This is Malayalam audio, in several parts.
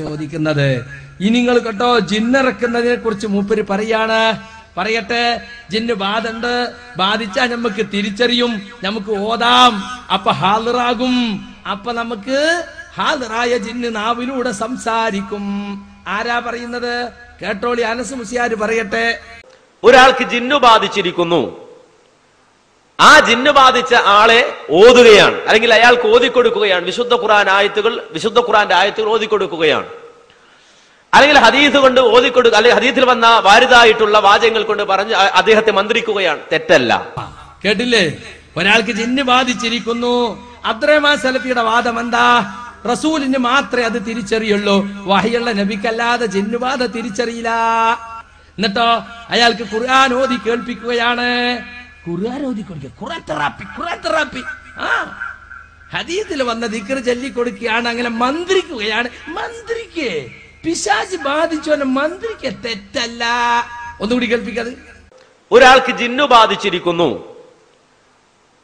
ചോദിക്കുന്നത്. ഇനി നിങ്ങൾ കേട്ടോ ജിന്നിറക്കുന്നതിനെ കുറിച്ച് മൂപ്പര് പറയാണ്. പറയട്ടെ ജിന്ന് ബാധണ്ട് ബാധിച്ചാൽ നമുക്ക് തിരിച്ചറിയും. നമുക്ക് ഓതാം. അപ്പൊ ഹാളിറാകും. അപ്പൊ നമുക്ക് ഹാളിറായ ജിന്ന് നാവിലൂടെ സംസാരിക്കും. ആരാ പറയുന്നത്? കേട്ടോളി അനസ് മുസിയാര് പറയട്ടെ. ഒരാൾക്ക് ജിന്നു ബാധിച്ചിരിക്കുന്നു. ആ ജിന്നു ബാധിച്ച ആളെ ഓതുകയാണ്. അല്ലെങ്കിൽ അയാൾക്ക് ഓതിക്കൊടുക്കുകയാണ്. വിശുദ്ധ ഖുറാൻ ആയത്തുകൾ വിശുദ്ധ ഖുറാന്റെ ആയത്തുകൾ ഓതിക്കൊടുക്കുകയാണ്. അല്ലെങ്കിൽ ഹദീസ് കൊണ്ട് ഓതിക്കൊടുക്കുക അല്ലെങ്കിൽ ഹദീസിൽ വന്ന വാരിതായിട്ടുള്ള വാചകങ്ങൾ കൊണ്ട് പറഞ്ഞ് അദ്ദേഹത്തെ മന്ത്രിക്കുകയാണ്. തെറ്റല്ല. കേട്ടില്ലേ? ഒരാൾക്ക് ജിന്ന് ബാധിച്ചിരിക്കുന്നു. അബ്ദുറഹ്മാൻ സലഫിയുടെ വാദം എന്താ റസൂലിന് മാത്രമേ അത് തിരിച്ചറിയുള്ളൂ. വഹിയുള്ള നബിക്കല്ലാതെ ജിന്നുബാധ തിരിച്ചറിയില്ല. എന്നിട്ടോ അയാൾക്ക് ഖുർആൻ ഓതി കേൾപ്പിക്കുകയാണ്. ഖുർആൻ ഓതി കൊടുക്കുക. Quran therapy Quran therapy. ആ. ഹദീസിൽ വന്ന ദിക്കർ ചൊല്ലി കൊടുക്കുകയാണ് അങ്ങനെ മന്ത്രിക്കുകയാണ്. മന്ത്രിക്ക് പിശാച് ബാധിച്ചവനെ മന്ത്രിക്ക് തെറ്റല്ല. ഒന്നുകൂടി കേൾപ്പിക്കത്. ഒരാൾക്ക് ജിന്നു ബാധിച്ചിരിക്കുന്നു.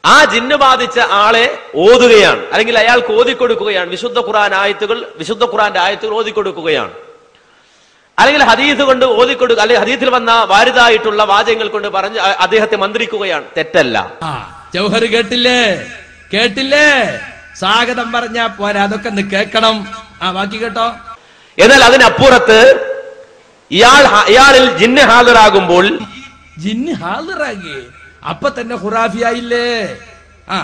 ആ ജിന്നു ബാധിച്ച ആളെ ഓതുകയാണ്. അല്ലെങ്കിൽ അയാൾക്ക് ഓതിക്കൊടുക്കുകയാണ്. വിശുദ്ധ ഖുർആൻ ആയത്തുകൾ വിശുദ്ധ ഖുർആന്റെ ആയത്തുകൾ ഓതിക്കൊടുക്കുകയാണ്. അല്ലെങ്കിൽ ഹദീസ് കൊണ്ട് ഓതിക്കൊടുക്കുക അല്ലെങ്കിൽ ഹദീസിൽ വന്ന വാരിതായിട്ടുള്ള വാചകങ്ങൾ കൊണ്ട് പറഞ്ഞ് അദ്ദേഹത്തെ മന്ത്രിക്കുകയാണ്. തെറ്റല്ല. ജൗഹർ കേട്ടില്ലേ? കേട്ടില്ലേ? സ്വാഗതം പറഞ്ഞാ പോരാ അതൊക്കെ ഒന്ന് കേൾക്കണം. ആ ബാക്കി കേട്ടോ. എന്നാൽ അതിനപ്പുറത്ത് ഇയാൾ ഇയാളിൽ ജിന്ന് ഹാജരാകുമ്പോൾ ജിന്ന് ഹാജറാകി അപ്പൊ തന്നെ ഹുറാഫിയായില്ലേ ആ.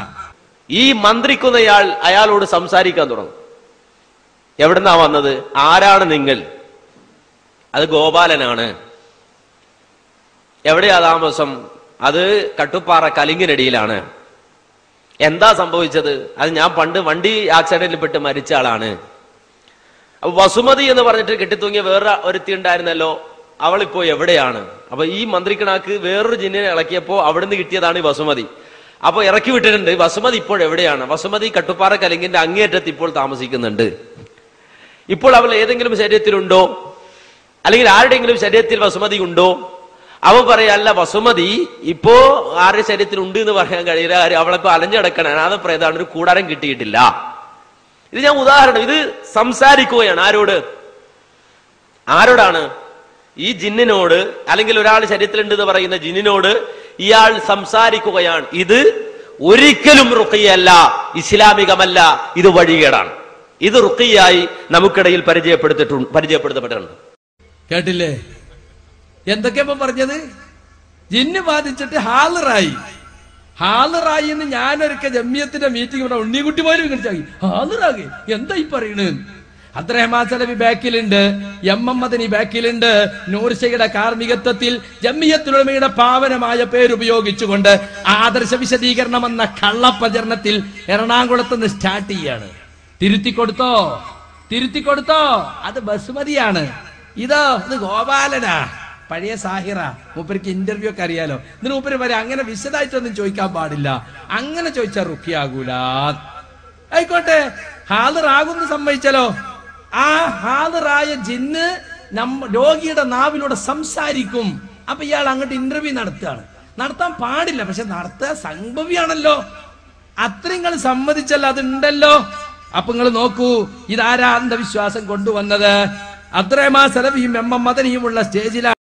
ഈ മന്ത്രിക്കുന്നയാൾ അയാളോട് സംസാരിക്കാൻ തുടങ്ങും. എവിടുന്നാ വന്നത്? ആരാണ് നിങ്ങൾ? അത് ഗോപാലനാണ്. എവിടെയാ താമസം? അത് കട്ടുപ്പാറ കലിങ്ങിനടിയിലാണ് എന്താ സംഭവിച്ചത്? അത് ഞാൻ പണ്ട് വണ്ടി ആക്സിഡന്റിൽ പെട്ട് മരിച്ച ആളാണ്. അപ്പൊ വസുമതി എന്ന് പറഞ്ഞിട്ട് കെട്ടിത്തൂങ്ങിയ വേറെ ഒരുത്തി ഉണ്ടായിരുന്നല്ലോ. അവളിപ്പോ എവിടെയാണ്? അപ്പൊ ഈ മന്ത്രിക്കണാക്ക് വേറൊരു ജിന്നിനെ ഇളക്കിയപ്പോ അവിടുന്ന് കിട്ടിയതാണ് ഈ വസുമതി. അപ്പൊ ഇറക്കി വിട്ടിട്ടുണ്ട്. വസുമതി ഇപ്പോൾ എവിടെയാണ്? വസുമതി കട്ടുപ്പാറ കലിങ്ങിന്റെ അങ്ങേറ്റത്ത് ഇപ്പോൾ താമസിക്കുന്നുണ്ട്. ഇപ്പോൾ അവൾ ഏതെങ്കിലും ശരീരത്തിലുണ്ടോ? അല്ലെങ്കിൽ ആരുടെയെങ്കിലും ശരീരത്തിൽ വസുമതി ഉണ്ടോ? അവൻ പറയല്ല വസുമതി ഇപ്പോ ആരുടെ ശരീരത്തിൽ ഉണ്ട് എന്ന് പറയാൻ കഴിയില്ല. കാര്യം അവളിപ്പോ അനാഥ പ്രേതാണ് ഒരു കൂടാരം കിട്ടിയിട്ടില്ല. ഇത് ഞാൻ ഉദാഹരണം. ഇത് സംസാരിക്കുകയാണ്. ആരോട്? ആരോടാണ്? ഈ ജിന്നിനോട് അല്ലെങ്കിൽ ഒരാൾ ശരീരത്തിലുണ്ട് എന്ന് പറയുന്ന ജിന്നിനോട് ഇയാൾ സംസാരിക്കുകയാണ്. ഇത് ഒരിക്കലും റുക്കിയല്ല ഇസ്ലാമികമല്ല ഇത് വഴികേടാണ്. ഇത് റുക്കിയായി നമുക്കിടയിൽ പരിചയപ്പെടുത്തിട്ടുണ്ട് പരിചയപ്പെടുത്തപ്പെട്ടിട്ടുണ്ട്. കേട്ടില്ലേ? എന്തൊക്കെയപ്പോ പറഞ്ഞത്? ജിന്ന് ബാധിച്ചിട്ട് ഹാളറായി ഹാളറായി എന്ന് ഞാനൊരുക്ക ജമ്മിയത്തിന്റെ മീറ്റിംഗ് ഇവിടെ ഉണ്ണിക്കുട്ടി പോലും വിളിച്ചായി ഹാളറാകെ എന്താ ഈ പറയണത് അബ്ദുറഹ്മാൻ ബാക്കിലുണ്ട് എം എം മദനി ബാക്കിലുണ്ട് നൂർഷയുടെ കാർമ്മികത്വത്തിൽ ജമ്മിയത്തുടമയുടെ പാവനമായ പേരുപയോഗിച്ചുകൊണ്ട് ആദർശ വിശദീകരണം എന്ന കള്ളപ്രചരണത്തിൽ എറണാകുളത്ത് നിന്ന് സ്റ്റാർട്ട് ചെയ്യാണ്. തിരുത്തി കൊടുത്തോ? തിരുത്തി കൊടുത്തോ? അത് ബസുമതിയാണ്. ഇതോ ഇത് ഗോപാലനാ. പഴയ സാഹിറ. മൂപ്പർക്ക് ഇന്റർവ്യൂ ഒക്കെ അറിയാലോ. ഇതിന് മൂപ്പര് പറയാം അങ്ങനെ വിശദമായിട്ടൊന്നും ചോദിക്കാൻ പാടില്ല. അങ്ങനെ ചോദിച്ചാൽ റുക്കിയാകൂല ആയിക്കോട്ടെ. ഹാദറാകുന്നു സംഭവിച്ചാലോ ആ ഹാദറായ ജിന്ന് നമ്മ രോഗിയുടെ നാവിലൂടെ സംസാരിക്കും. അപ്പൊ ഇയാൾ അങ്ങോട്ട് ഇന്റർവ്യൂ നടത്തുകയാണ്. നടത്താൻ പാടില്ല പക്ഷെ നടത്തുക സംഭവിയാണല്ലോ. അത്രയും നിങ്ങൾ സമ്മതിച്ചല്ലോ അതുണ്ടല്ലോ. അപ്പൊ നിങ്ങൾ നോക്കൂ ഇതാരാ അന്ധവിശ്വാസം കൊണ്ടുവന്നത്? അത്രേമാ സലവിയും എം എം മദനിയുമുള്ള സ്റ്റേജിലാണ്